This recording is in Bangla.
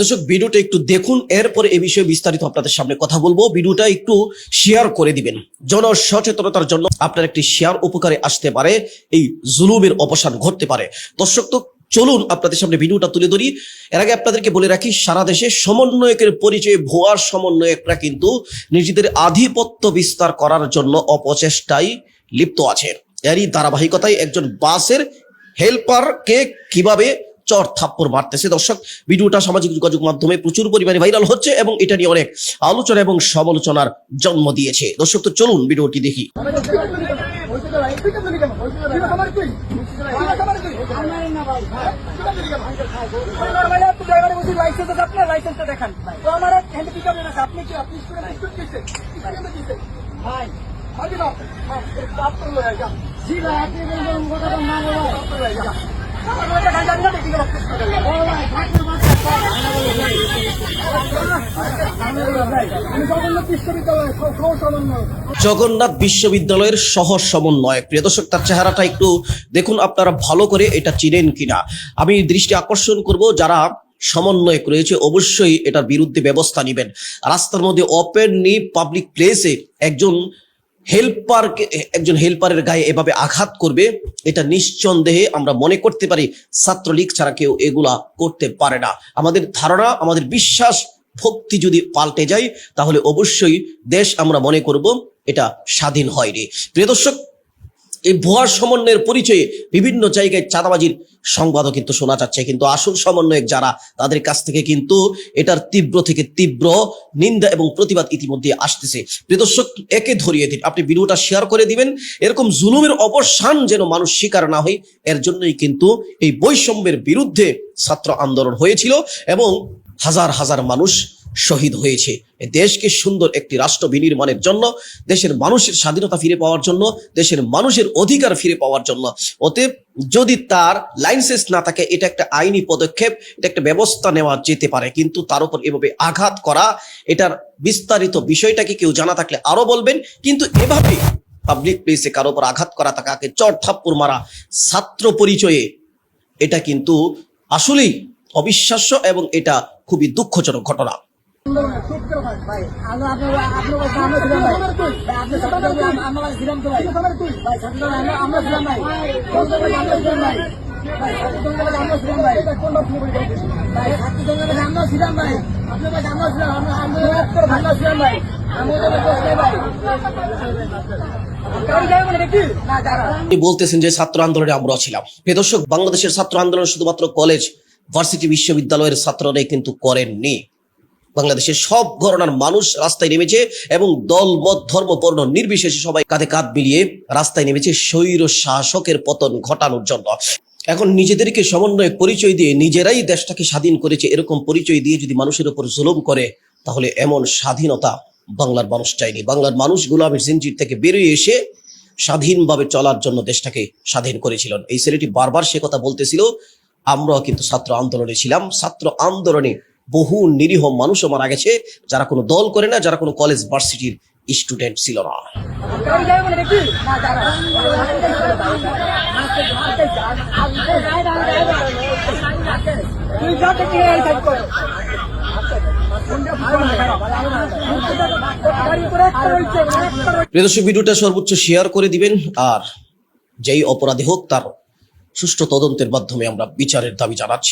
দর্শক, ভিডিওটা একটু দেখুন, এরপরে এই বিষয়ে বিস্তারিত আপনাদের সামনে কথা বলব। ভিডিওটা একটু শেয়ার করে দিবেন। জন সচেতনতার জন্য আপনার একটি শেয়ার উপকারে আসতে পারে, এই জুলুমের অবসান ঘটতে পারে। দর্শক, তো চলুন আপনাদের সামনে ভিডিওটা তুলে ধরি এর আগে আপনাদেরকে বলে রাখি সারা দেশে সমন্বয়কের পরিচয়ে ভুয়ার সমন্বয়করা কিন্তু নিজেদের আধিপত্য বিস্তার করার জন্য অপচেষ্টায় লিপ্ত আছে এরই ধারাবাহিকতায় একজন বাসের হেল্পারকে কীভাবে চর থাপ্পড় মারতেছে দর্শক ভিডিওটা সামাজিক যোগাযোগ মাধ্যমে প্রচুর পরিমাণে ভাইরাল হচ্ছে এবং এটা নিয়ে অনেক আলোচনা এবং সমালোচনার জন্ম দিয়েছে দর্শক তো চলুন ভিডিওটি দেখি লাইসেন্সটা দেখান তো আমার হ্যান্ড পিক আপ আপনি কি আপনি ভাই জি ভাই আপনি না জগন্নাথ বিশ্ববিদ্যালয়ের সহ সমন্বয়ক। প্রিয় দর্শক, তার চেহারাটা একটু দেখুন আপনারা ভালো করে এটা চিনেন কিনা। আমি দৃষ্টি আকর্ষণ করব যারা সমন্বয়ক রয়েছে, অবশ্যই এটার বিরুদ্ধে ব্যবস্থা নেবেন। রাস্তার মধ্যে ওপেনলি পাবলিক প্লেসে একজন হেল্পারকে একজন হেল্পারের গায়ে এভাবে আঘাত করবে, এটা নিঃসন্দেহে আমরা মনে করতে পারি, ছাত্রলীগ ছাড়া কেউ এগুলা করতে পারে না। আমাদের ধারণা, আমাদের বিশ্বাস ভক্তি যদি পাল্টে যায়, তাহলে অবশ্যই দেশ আমরা মনে করব এটা স্বাধীন হয়নি। প্রিয় দর্শক, এই ভুয়া সমন্বয়ের পরিচয়ে বিভিন্ন জায়গায় চাঁদাবাজির সংবাদও কিন্তু শোনা যাচ্ছে। কিন্তু আসল সমন্বয়ক যারা, তাদের কাছ থেকে কিন্তু এটার তীব্র থেকে তীব্র নিন্দা এবং প্রতিবাদ ইতিমধ্যে আসতেছে। প্রিয় দর্শক, একে ধরিয়ে দিন। আপনি ভিডিওটা শেয়ার করে দিবেন। এরকম জুলুমের অবসান যেন মানুষ শিকার না হয়, এর জন্যই কিন্তু এই বৈষম্যের বিরুদ্ধে ছাত্র আন্দোলন হয়েছিল এবং হাজার হাজার মানুষ শহীদ হয়েছে। দেশকে সুন্দর একটি রাষ্ট্র বিনির্মাণের জন্য, দেশের মানুষের স্বাধীনতা ফিরে পাওয়ার জন্য, দেশের মানুষের অধিকার ফিরে পাওয়ার জন্য। অতএব যদি তার লাইসেন্স না থাকে, এটা একটা আইনি পদক্ষেপ, এটা একটা ব্যবস্থা নেওয়া যেতে পারে। কিন্তু তার উপর এভাবে আঘাত করা, এটার বিস্তারিত বিষয়টাকে কেউ জানা থাকলে আরও বলবেন। কিন্তু এভাবে পাবলিক প্লেসে কারও উপর আঘাত করা, তাকে চট থাপ্পড় মারা, ছাত্র পরিচয়ে, এটা কিন্তু আসলেই অবিশ্বাস্য এবং এটা খুবই দুঃখজনক ঘটনা। বলতেছেন যে ছাত্র আন্দোলনে আমরা ছিলাম। দর্শক, বাংলাদেশের ছাত্র আন্দোলন শুধুমাত্র কলেজ ভার্সিটি বিশ্ববিদ্যালয়ের ছাত্ররাই কিন্তু করেননি। বাংলাদেশের সব ঘরনার মানুষ রাস্তায় নেমেছে এবং দল, মত, ধর্ম, বর্ণ নির্বিশেষে সবাই কাঁধে কাঁধ মিলিয়ে রাস্তায় নেমেছে স্বৈর শাসকের পতন ঘটানোর জন্য। এখন নিজেদেরকে সমন্বয় পরিচয় দিয়ে নিজেরাই দেশটাকে স্বাধীন করেছে এরকম পরিচয় দিয়ে যদি মানুষের উপর জুলুম করে, তাহলে এমন স্বাধীনতা বাংলার মানুষ চায়নি। বাংলার মানুষ গোলামের জিনজির থেকে বেরিয়ে এসে স্বাধীনভাবে চলার জন্য দেশটাকে স্বাধীন করেছিলেন। এই ছেলেটি বারবার সে কথা বলতেছিল আমরাও কিন্তু ছাত্র আন্দোলনে ছিলাম। ছাত্র আন্দোলনে বহু নিরীহ মানুষও মারা গেছে। যারা কোনো দল করে না, যারা কোনো কলেজ ভার্সিটির স্টুডেন্ট ছিল না। প্রিয়দর্শক ভিডিওটা সর্বোচ্চ শেয়ার করে দিবেন। আর যেই অপরাধী হোক, তার সুষ্ঠু তদন্তের মাধ্যমে আমরা বিচারের দাবি জানাচ্ছি।